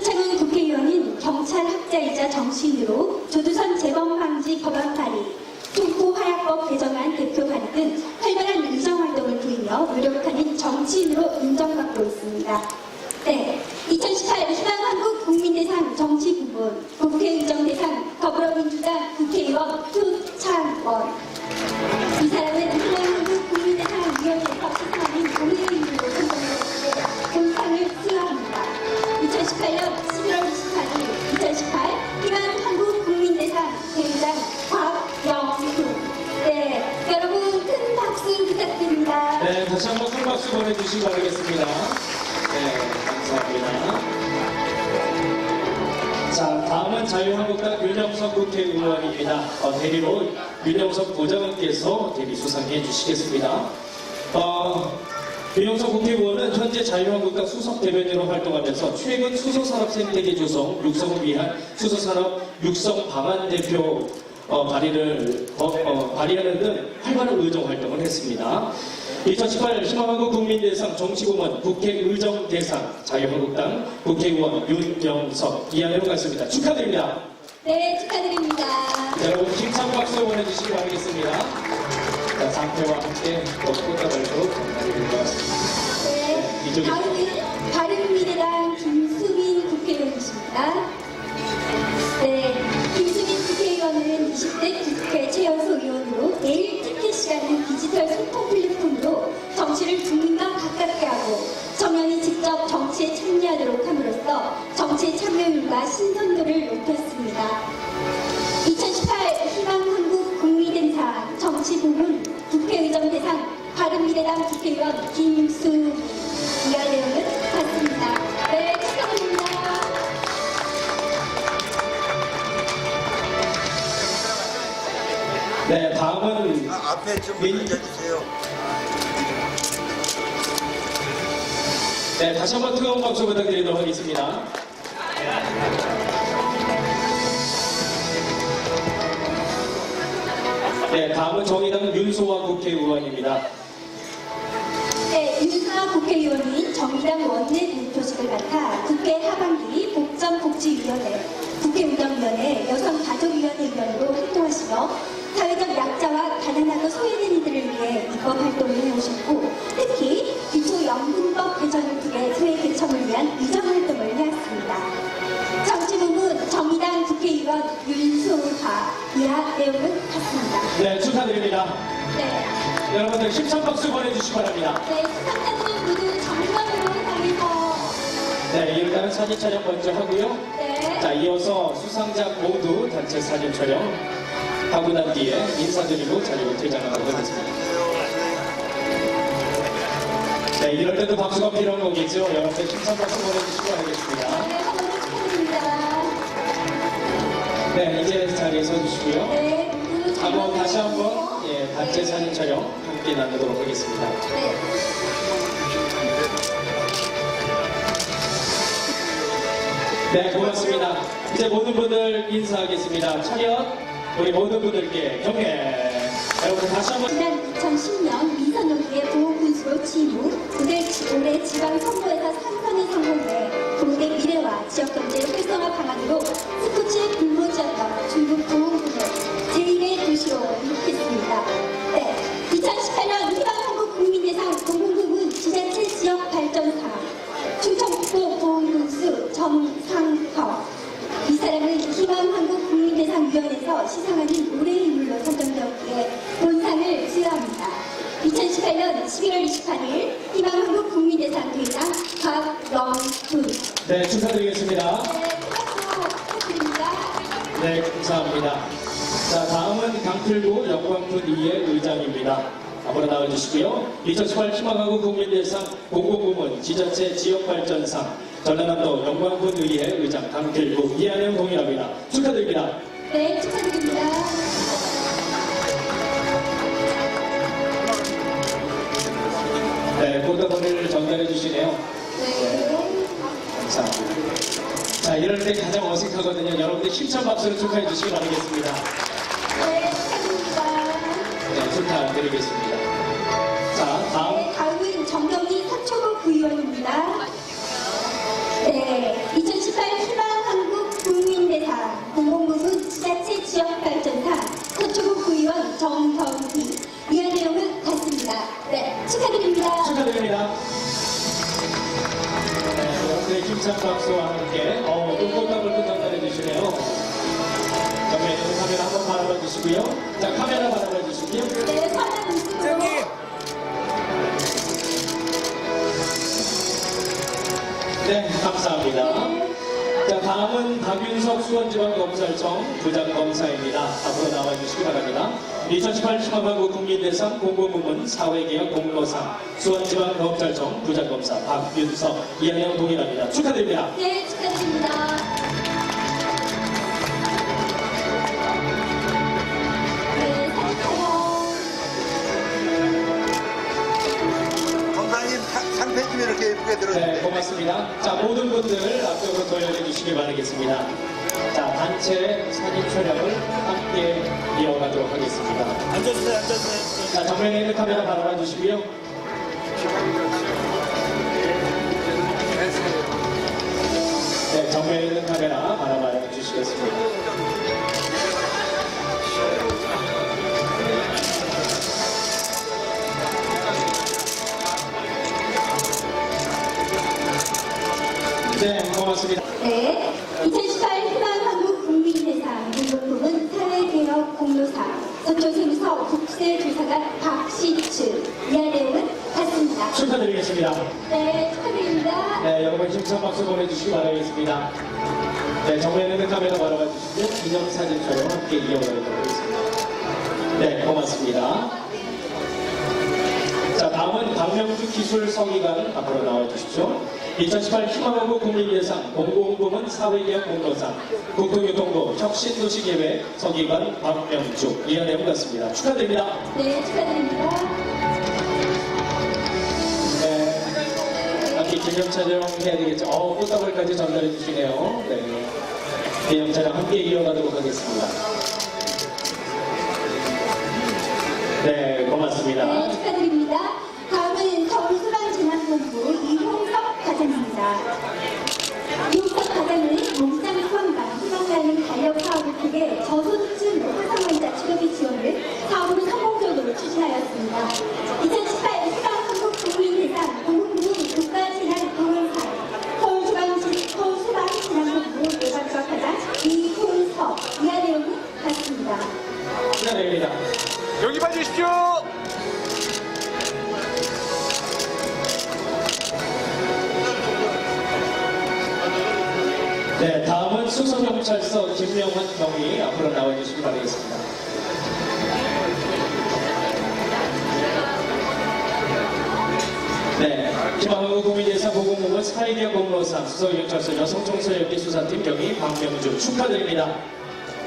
표창훈 국회의원은 경찰 학자이자 정치인으로 조두선 재범 방지 법안 발의, 통포 화약법 개정안 대표 발의 등 활발한 의정 활동을 보이며 노력하는 정치인으로 인정받고 있습니다. 네, 2018 희망한국 국민대상 정치부문 국회의정대상 더불어민주당 국회의원 표창원 이 사람은 희망한국 국민대상 위원회에서 시상하는 국회 2018년 11월 28일 2018 희망 한국 국민대상 대회장 곽영수 네, 여러분 큰 박수 부탁드립니다. 네, 다시 한번 큰 박수 보내주시기 바라겠습니다. 네, 감사합니다. 자, 다음은 자유한국당 윤영석 국회의원입니다. 어, 대리로 윤영석 부장님께서 대리 수상해 주시겠습니다. 어, 윤영석 국회의원은 현재 자유한국당 수석 대변인으로 활동하면서 최근 수소산업 생태계 조성, 육성을 위한 수소산업 육성 방안 대표 어, 발의를 어, 어, 발의하는 등 활발한 의정 활동을 했습니다. 2018 희망한국 국민대상 정치공원 국회의정대상 자유한국당 국회의원 윤영석 이하내로 갔습니다. 축하드립니다. 네, 축하드립니다. 여러분 힘찬 박수 보내주시기 바라겠습니다. 자, 장패와 함께 또 꽃다발도 전달해드릴 것 같습니다. 네, 바른미래당 김수민 국회의원이십니다. 네, 김수민 국회의원은 20대 국회 최연소 의원으로 내일 티켓이라는 디지털 소통 플랫폼으로 정치를 국민과 가깝게 하고 청년이 직접 정치에 참여하도록 함으로써 정치의 참여율과 신선도를 높였습니다. 15분 국회의장 대상 바른미래당 국회의원 김수 이하 내용은 같습니다. 네, 축하드립니다. 네, 다음은 아, 앞에 좀 민... 앉아주세요. 네, 다시 한번 뜨거운 박수 부탁드리도록 하겠습니다. 네, 다음은 정의당 윤소화 국회의원입니다. 네, 윤수아 국회의원이 정의당 원내 대표직을 맡아 국회 하반기 복전복지위원회, 국회운영위원회, 여성가족위원회 위원으로 활동하시며 사회적 약자와 가난하고 소외된 이들을 위해 입법 활동을 해오셨고 특히 기초연금법 개정을 통해 소외 계층을 위한 의정 활동을 해왔습니다. 국회의원 윤수화 이하 내용은 같습니다. 네, 축하드립니다. 네. 여러분들 힘찬 박수 보내주시기 바랍니다. 네, 수상자들은 모두 정면으로 향해서 네, 일단은 사진 촬영 먼저 하고요. 네, 자, 이어서 수상자 모두 단체 사진 촬영 하고 난 뒤에 인사드리고 자리로 퇴장하도록 하겠습니다. 네, 이럴 때도 박수가 필요한 거겠죠. 여러분들 힘찬 박수 보내주시기 바라겠습니다. 네. 네, 이제 자리에 서주시고요. 네, 하고 정면으로 다시 한번 향해서. 예, 단체 사진 촬영 함께 나누도록 하겠습니다. 네, 네, 고맙습니다. 이제 모든 분들 인사하겠습니다. 차렷, 우리 모든 분들께 경례. 여러분 다시 한번 지난 2010년 미선호기의 보호군수로 후 올해, 올해 지방선거에서 3선에 성공해 동네 미래와 지역경제 활성화 방안으로 스포츠 의 불모지였던 중국 보훈군을 제1의 도시로 일으켰습니다. 네, 2018년 희망한국 국민대상 공공부문 지자체 지역 발전상 충청북도 보훈군수 정상혁 이 사람은 희망한국 국민대상위원회에서 시상하는 올해의 인물로 선정되었기에 본상을 수여합니다. 2018년 11월 28일 희망한국 국민대상 대상 박영훈 네, 축하드리겠습니다. 네. 네, 감사합니다. 자, 다음은 강필구 영광군 2의 의장입니다. 앞으로 나와주시고요. 2018 희망하고 국민대상 공공부문 지자체 지역발전상 전라남도 영광군 의회 의장 강필구 이한영 동의합니다. 축하드립니다. 네, 축하드립니다. 네, 꽃다발을 전달해 주시네요. 네. 감사합니다. 자, 이럴 때 가장 어색하거든요. 여러분들 힘찬 박수로 축하해 주시기 바라겠습니다. 네, 축하드립니다. 네, 축하드리겠습니다. 네, 감사합니다. 네, 자, 다음은 박윤석 수원지방검찰청 부장검사입니다. 앞으로 나와 주시기 바랍니다. 2018 희망하고 국민대상 공공부문 사회개혁 공로상 수원지방검찰청 부장검사 박윤석 이하영 동일합니다. 축하드립니다. 네, 축하드립니다. 고맙습니다. 자, 모든 분들 앞쪽으로 돌려내 주시기 바라겠습니다. 자, 단체 사진 촬영을 함께 이어가도록 하겠습니다. 앉아주세요, 앉아주세요. 자, 정면에 있는 카메라 바라봐 주시고요. 네, 정면에 있는 카메라 고맙습니다. 네, 2018 희망 한국 국민대상 공동부문 사회개혁 공로상 서초생서 국세조사관 박시춘 이하 내용은 같습니다. 축하드리겠습니다. 네, 축하드립니다. 네, 여러분 힘찬 박수 보내주시기 바라겠습니다. 네, 정면에 있는 카메라 바라봐 주시고요. 기념사진 촬영 함께 이어가도록 하겠습니다. 네, 고맙습니다. 자, 다음은 박명주 기술성의관 앞으로 나와 주십시오. 2018 희망하고 국민예상 공공부문 사회개혁 공로상 국토교통부 혁신도시계획 서기관 박명주 이하 내용 같습니다. 축하드립니다. 네, 축하드립니다. 네. 함께 기념 촬영 해야 되겠죠. 어, 꽃다발까지 전달해 주시네요. 네. 기념 촬영 함께 이어가도록 하겠습니다. 네, 고맙습니다. 네, 축하드립니다. 다음은 서울 소방재난본부 이홍석 과장입니다. 이홍석 과장은 몸상 소방관 희망가는 달력 사업을 통해 저소득층 화상환자 치료비 지원을 사업으로 성공적으로 추진하였습니다. 2018 희망한국 국민 대상 공공부문 국가재난공헌상 서울소방시, 서울소방재난본부 예방과 과장 이홍석 이하 내용은 같습니다. 축하드립니다. 여기 봐주십시오. 경찰서 김명환 경위 앞으로 나와주시기 바라겠습니다. 네, 희망하고 국민예산 보건공원 사회개혁 공로상 수서경찰서 여성청소년기 수사팀 경위 박명주 축하드립니다.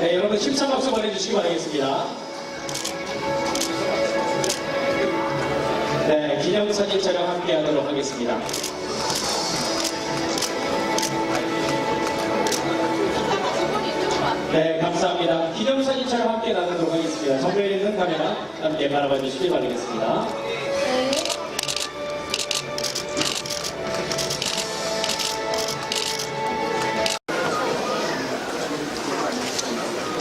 네, 여러분 힘찬 박수 보내주시기 바라겠습니다. 네, 기념사진 촬영 함께 하도록 하겠습니다. 감사합니다. 기념사진 촬영 함께 나누도록 하겠습니다. 정면에 있는 카메라 함께 바라봐 주시기 바라겠습니다.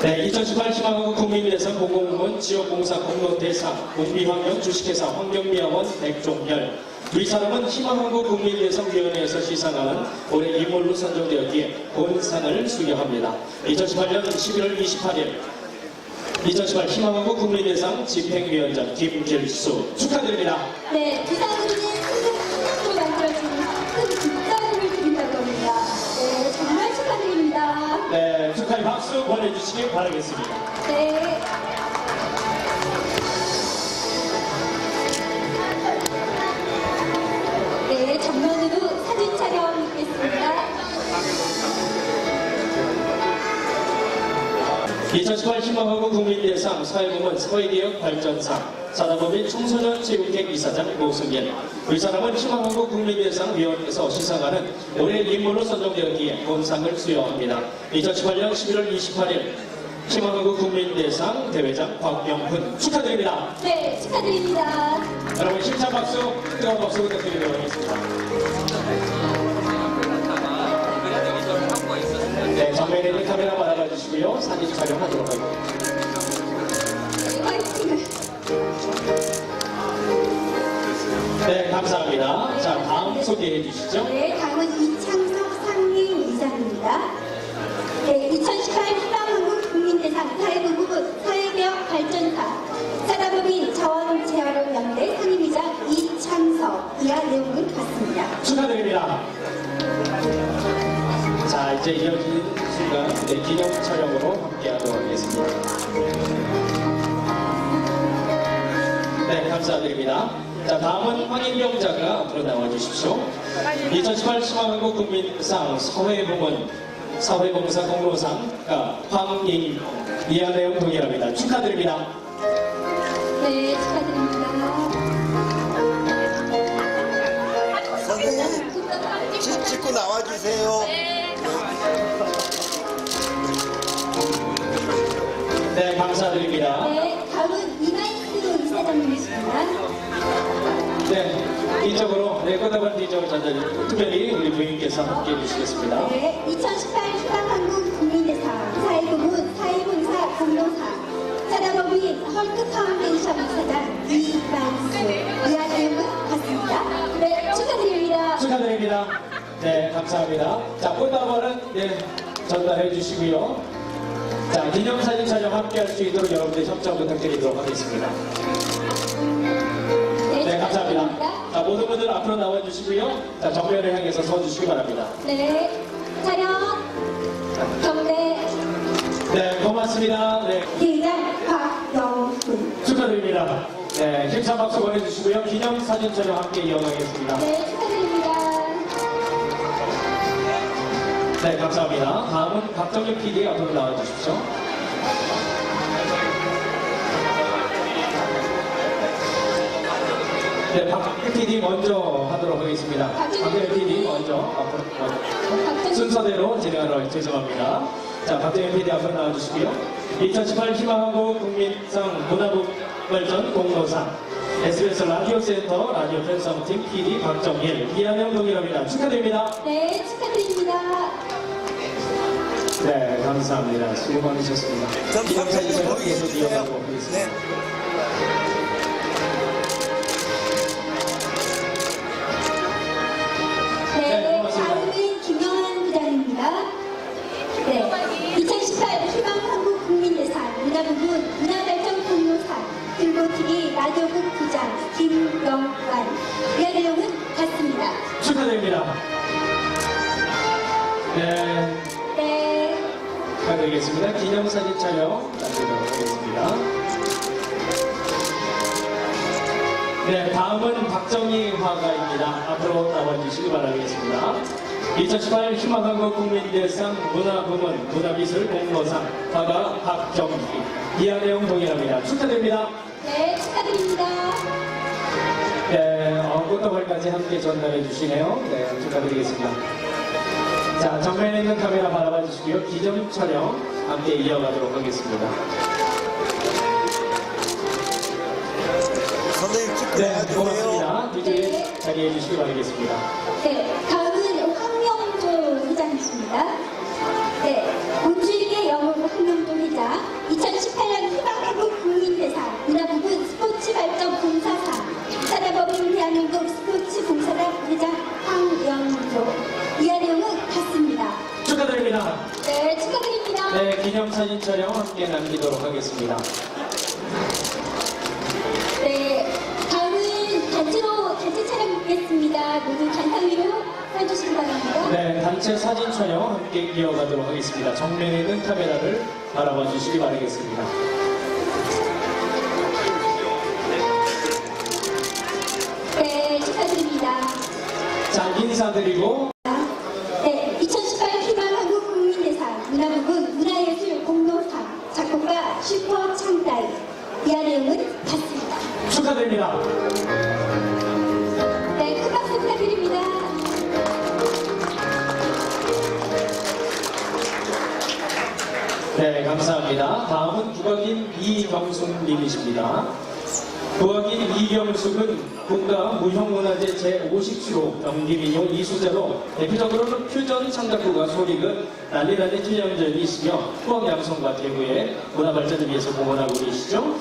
네. 네, 2018 희망하고 국민대상 공공부문 지역공사 공로대상 국비환경 주식회사 환경미화원 백종열 이 사람은 희망하고 국민대상위원회에서 시상하는 올해 인물로 선정되었기에 본상을 수여합니다. 2018년 11월 28일 2018 희망하고 국민대상 집행위원장 김길수 축하드립니다. 네, 드린다고 합니다. 네, 정말 축하드립니다. 네, 축하의 박수 보내주시기 바라겠습니다. 네. 네, 2018 희망하고 국민대상 사회부문 사회개혁 발전상 사단법인 청소년 체육회 이사장 노승현 이 사람은 희망하고 국민대상 위원회에서 시상하는 올해 인물로 선정되었기에 본상을 수여합니다. 2018년 11월 28일 희망하고 국민대상 대회장 곽영훈 축하드립니다. 네, 축하드립니다. 여러분 힘찬 박수, 뜨거운 박수 부탁드리도록 하겠습니다. 정면에 있는 카메라 받아가 주시고요. 사진 촬영하도록 하겠습니다. 네, 감사합니다. 자, 다음 소개해 주시죠. 네, 다음은 이창섭 상임이사입니다. 다음은 황인경자가 앞으로 나와 주십시오. 2018 시마한국 국민상 사회공헌 사회봉사 공로상가 황인 이하내용 동일합니다. 축하드립니다. 네, 축하드립니다. 선생님 치- 찍고 나와주세요. 네, 감사드립니다. 네, 다음은 이나이스 이사장님이십니다. 네, 이쪽으로 네, 꼬다반 뒤쪽으로 전달 특별히 우리 부인께서 함께 해 주시겠습니다. 네, 2018 희망한국 국민대상 사회부문 사회봉사 공로상 사단법인 헐크 파운데이션 이사장 이만수 이하내용은 같습니다. 네, 축하드립니다. 축하드립니다. 네, 감사합니다. 자, 꽃다발은 네, 전달해 주시고요. 자, 기념사진 촬영 함께 할 수 있도록 여러분들 협조 부탁드리도록 하겠습니다. 모든 분들 앞으로 나와 주시고요. 자, 정면을 향해서 서 주시기 바랍니다. 네, 촬영 경례 네, 고맙습니다. 네, 대장 박영훈. 축하드립니다. 네, 힘찬 박수 보내주시고요. 기념사진 촬영 함께 이어가겠습니다. 네, 축하드립니다. 네, 감사합니다. 다음은 박정현 PD 앞으로 나와 주십시오. 네, 박 PD 먼저 하도록 하겠습니다. 박정현 PD 먼저 앞으로 먼저. 박정희 순서대로 진행하러 죄송합니다. 자, 박정현 PD 앞으로 나와주시고요. 2018 희망하고 국민상 문화부 발전 공로상 SBS 라디오 센터 라디오 편성팀 PD 박정일 이한영 동일합니다. 축하드립니다. 네, 축하드립니다. 네, 감사합니다. 수고 많으셨습니다. 거기 계속. 이어가고 있습니다. 네. 이 내용은 같습니다. 축하드립니다. 네, 네, 축하드리겠습니다. 기념사진 촬영 마치도록 하겠습니다. 네, 다음은 박정희 화가입니다. 앞으로 나와주시기 바라겠습니다. 2018 희망한국 국민대상 문화부문 문화미술 공로상 화가 박정희 이하 내용 동일합니다. 축하드립니다. 네, 축하드립니다. 꽃다발까지 함께 전달해 주시네요. 네, 축하드리겠습니다. 자, 정면에 있는 카메라 바라봐 주시고요. 기념 촬영 함께 이어가도록 하겠습니다. 선생님 찍고 네. 고맙습니다. 뒤쪽에 네. 자리해 주시기 바라겠습니다. 네, 다음은 황명조 회장이십니다. 네, 본주에게 영웅 황명조 회장, 2018년 희망한국 국민대상, 문화부문 스포츠 발전 사다법인 대한민국 스포츠 봉사단 회장 황명조. 이하 내용은 같습니다. 축하드립니다. 네, 축하드립니다. 네, 기념사진 촬영 함께 남기도록 하겠습니다. 네, 다음은 단체로 단체 촬영 있겠습니다. 모두 단상 위로 서주시기 바랍니다. 네, 단체 사진 촬영 함께 이어가도록 하겠습니다. 정면에 있는 카메라를 바라봐 주시기 바라겠습니다. 인사드리고 네, 2018 희망 한국 국민대상 문화부문 문화예술 공로상 작곡가 슈퍼 창다이 이하 내용은 같습니다. 축하드립니다. 네, 큰 박수 부탁드립니다. 네, 감사합니다. 다음은 국악인 이경숙님이십니다. 이경숙은 국가 무형문화재 제50수로 명기민요 이수제로 대표적으로는 퓨전 창작구가 소리그 난리난리 춘향전이시며 후학 양성과 대구의 문화발전을 위해서 공헌하고 계시죠.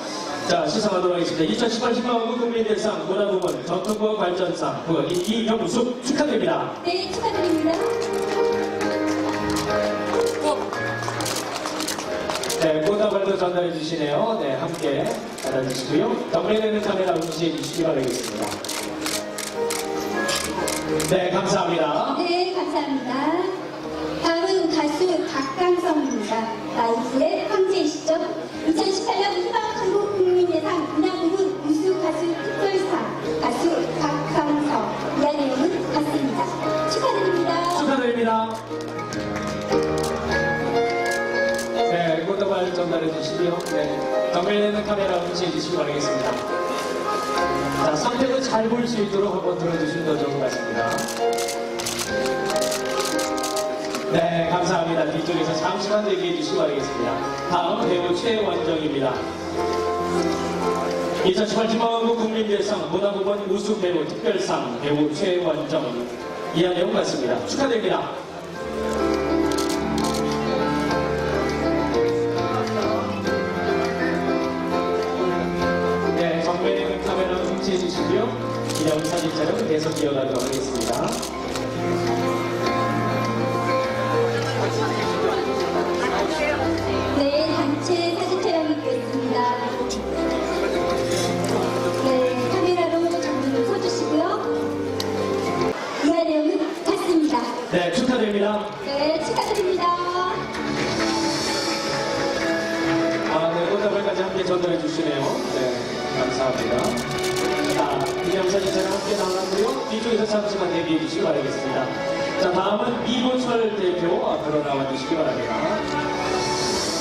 자, 시상하도록 하겠습니다. 2018 희망한국 국민대상 문화부문 전통국악 발전상 국악인 이경숙 축하드립니다. 네, 축하드립니다. 네, 꽃다발도 전달해 주시네요. 네, 함께 받아주시고요. 정면에 있는 카메라 응시해 주시기 바라겠습니다. 네, 감사합니다. 네, 감사합니다. 다음은 있습니다. 라이프의 황제이시죠. 2018년 희망 전달해 주시고요. 네, 정면에는 카메라 음치해 주시기 바라겠습니다. 자, 상태도 잘볼 수 있도록 한번 들어주시면 더 좋을 것 같습니다. 네, 감사합니다. 뒤쪽에서 잠시만 대기해 주시기 바라겠습니다. 다음 배우 최원정입니다. 2018 지방한국 국민대상 문화부문 우수 배우 특별상 배우 최원정 내용 같습니다. 축하드립니다. 기념 사진 촬영 계속 이어가도록 하겠습니다. 뒤쪽에서 잠시만 대기해 주시기 바라겠습니다. 자, 다음은 이보철 대표 앞으로 나와 주시기 바랍니다.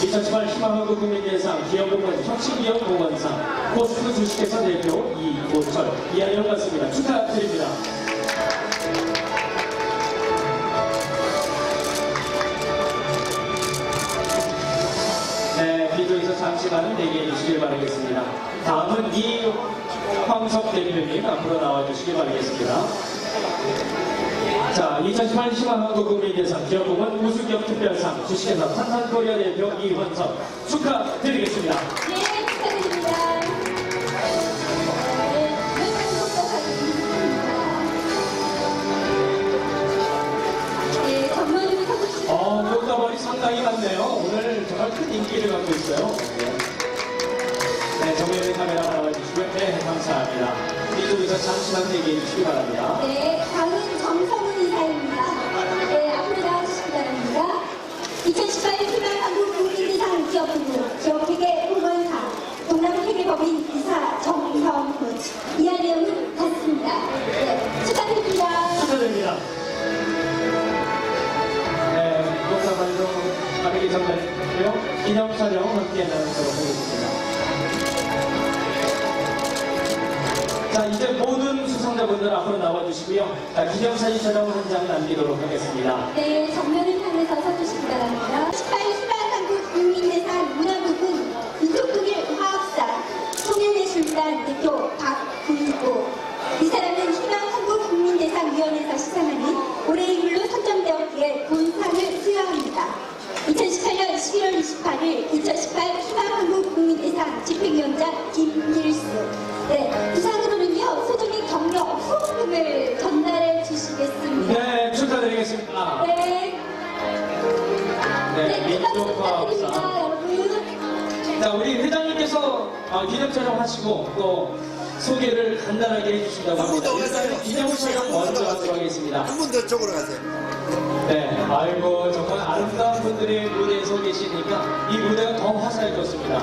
2018 희망한국 국민대상 기업공무원 혁신기업공무원상 포스트 주식회사 대표 이보철 이하영 같습니다. 축하드립니다. 네, 뒤쪽에서 잠시만 대기해 주시길 바라겠습니다. 다음은 이 황석 대표님 앞으로 나와주시기 바라겠습니다. 자, 2018 희망한국 국민대상 기업공무원 우수기업 특별상 주식회사 탄산코리아 대표 이원석 축하드리겠습니다. 네, 축하드립니다. 네, 전문으로 서주시고 어, 꽃다발이 상당히 많네요. 오늘 정말 큰 인기를 갖고 있어요. 감사합니다. 이쪽에서 잠시만 대기해 주시기 바랍니다. 네, 다음은 정성훈 이사입니다. 네, 앞으로 나와주시기 바랍니다. 2018 희망 한국 국민대상 기업부부 기업회계 공무원상 동남회계법인 이사 정성훈 이하 내용은 같습니다. 네, 축하드립니다. 축하드립니다. 네, 꽃다발도 빠르게 전달했고요. 기념 촬영 함께 나누도록 하겠습니다. 자, 이제 모든 수상자분들 앞으로 나와주시고요. 자, 기념사진 촬영을 한 장 남기도록 하겠습니다. 네, 정면을 향해서 서주시기 바랍니다. 18 희망 한국 국민대상 문화부분 이쪽동일 화학사 송년예술단 대표 박구이고 이 사람은 희망 한국 국민대상 위원회에서 시상하는 올해의 인물로 선정되었기에 본상을 수여합니다. 2018년 11월 28일 2018 희망 한국 국민대상 집행위원장 김 기념 촬영하시고 또 소개를 간단하게 해주신다고 합니다. 일단 기념 촬영 먼저 하도록 하겠습니다. 한 분 더 쪽으로 가세요. 네, 아이고 정말 아름다운 분들이 무대에 서 계시니까 이 무대가 더 화사해졌습니다.